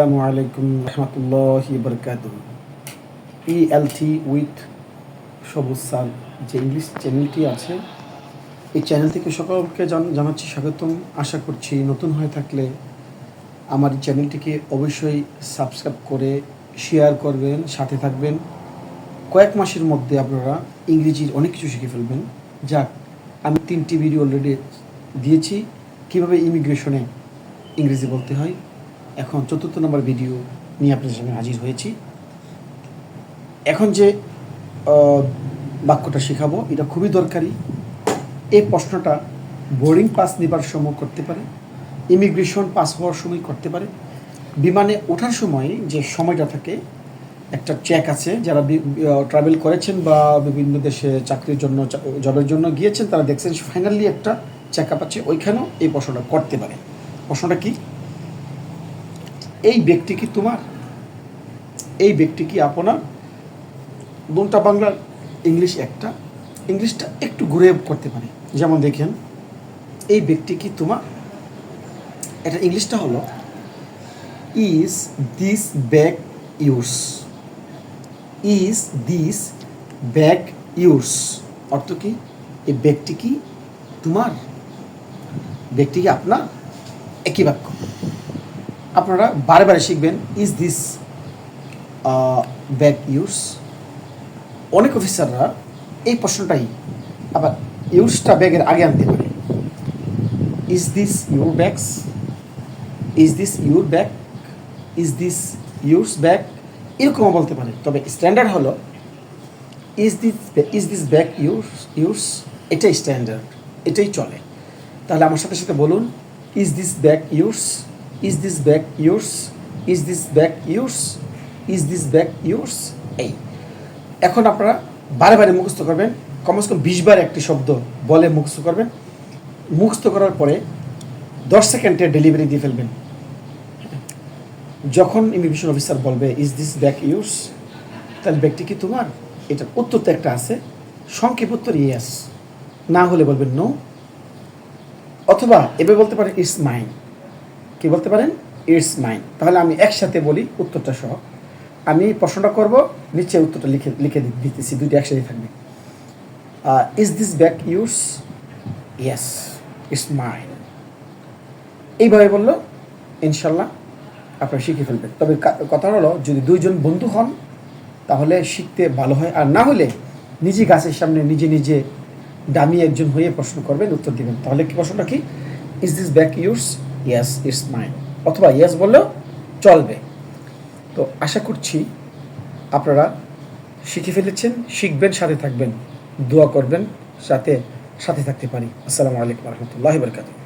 আসসালামু আলাইকুম রহমতুল্লাহ বরকাত ইএলটি উইথ সবুজ সাল যে ইংলিশ চ্যানেলটি আছে, এই চ্যানেল থেকে সকলকে জান- জানাচ্ছি স্বাগতম। আশা করছি নতুন হয়ে থাকলে আমার চ্যানেলটিকে অবশ্যই সাবস্ক্রাইব করে শেয়ার করবেন, সাথে থাকবেন। কয়েক মাসের মধ্যে আপনারা ইংরেজির অনেক কিছু শিখে ফেলবেন। যাক, আমি তিনটি ভিডিও অলরেডি দিয়েছি। কীভাবে ইমিগ্রেশনে ইংরেজি বলতে হয়? এখন চতুর্থ নম্বর ভিডিও নিয়ে আপনাদের সামনে হাজির হয়েছি। এখন যে বাক্যটা শেখাবো, এটা খুবই দরকারি। এই প্রশ্নটা বোর্ডিং পাস নেবার সময় করতে পারে ইমিগ্রেশন পাস হওয়ার সময় করতে পারে। বিমানে ওঠার সময় যে সময়টা থাকে, একটা চেক আছে, যারা ট্রাভেল করেছেন বা বিভিন্ন দেশে চাকরির জন্য, জবের জন্য গিয়েছেন, তারা দেখছেন ফাইনালি একটা চেক আপ আছে, ওইখানেও এই প্রশ্নটা করতে পারে। প্রশ্নটা কি? এই ব্যক্তি কি তোমার? এই ব্যক্তি কি আপনার? দুটা বাংলার ইংলিশ একটা। ইংলিশটা একটু ঘুরে করতে পারে। যেমন দেখেন, এই ব্যক্তি কি তোমার? এটা ইংলিশটা হলো is this bag yours is this bag yours অর্থ কি, এই ব্যক্তি কি তোমার? ব্যক্তি কি আপনার? একই বাক্য। আপনারা বারে বারে শিখবেন ইজ দিস ব্যাগ ইউর্স অনেক অফিসাররা এই প্রশ্নটাই, আবার ইউর্সটা ব্যাগের আগে আনতে পারে। Is this your bags is this your bag is this yours bag এরকমও বলতে পারে। তবে স্ট্যান্ডার্ড হলো is this is this bag yours yours এটাই স্ট্যান্ডার্ড এটাই চলে। তাহলে আমার সাথে সাথে বলুন is this bag yours is this bag yours is this bag yours is this bag yours এই। এখন আপনারা বারে বারে মুখস্থ করবেন। কমসে কম বিশ বার একটি শব্দ বলে মুখস্থ করবেন। মুখস্থ করার পরে দশ সেকেন্ডে ডেলিভারি দিয়ে ফেলবেন। যখন ইমিগ্রেশন অফিসার বলবে ইজ দিস ব্যাগ ইউর্স তাহলে ব্যক্তি কি তোমার? এটার উত্তর তো একটা আছে। সংক্ষেপ উত্তর ইয়েস না হলে বলবেন নো অথবা এভাবে বলতে পারেন ইটস মাইন কি বলতে পারেন? ইটস মাইন তাহলে আমি একসাথে বলি উত্তরটা সহ। আমি প্রশ্নটা করব, নিচে উত্তরটা লিখে লিখে দিতেছি, দুইটা একসাথে থাকবে। Is this bag yours yes it's mine এইভাবে বলল, ইনশাল্লাহ আপনারা শিখে ফেলবেন। তবে কথা হলো, যদি দুইজন বন্ধু হন, তাহলে শিখতে ভালো হয়। আর না হলে নিজে গাছের সামনে নিজে নিজে দামি একজন হয়ে প্রশ্ন করবেন, উত্তর দিবেন। তাহলে কি প্রশ্নটা কি? Is this bag yours yes it's mine অথবা ইয়াস বললেও চলবে। তো আশা করছি আপনারা শিখে ফেলেছেন, শিখবেন, সাথে থাকবেন, দোয়া করবেন, সাথে সাথে থাকতে পারি। আসসালামু আলাইকুম রহমতুল্লাহ বরকাতুহ।